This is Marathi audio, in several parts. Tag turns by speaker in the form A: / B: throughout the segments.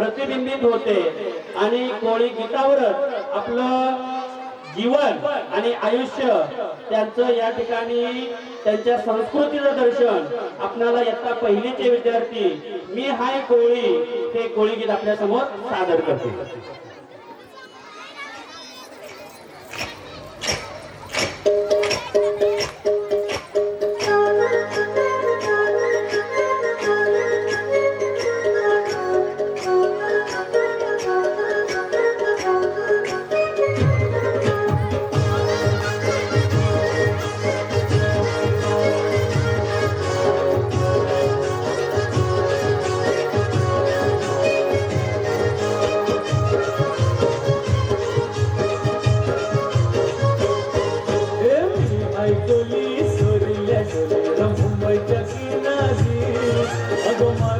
A: प्रतिबिंबित होते. आणि कोळी गीतावरच आपलं जीवन आणि आयुष्य त्यांचं या ठिकाणी त्यांच्या संस्कृतीचं दर्शन आपणाला इयत्ता पहिलीचे विद्यार्थी मी हाय कोळी हे कोळी गीत आपल्यासमोर सादर करते.
B: আসি তোমার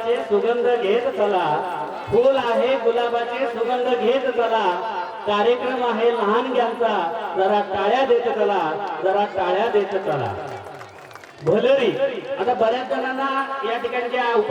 A: गुलाबाचे सुगंध घेत चला. फूल आहे गुलाबाचे सुगंध घेत चला. कार्यक्रम आहे लहान घ्यांचा जरा टाळ्या देत चला. जरा टाळ्या देत चला. भलरी. आता बऱ्याच जणांना या ठिकाणच्या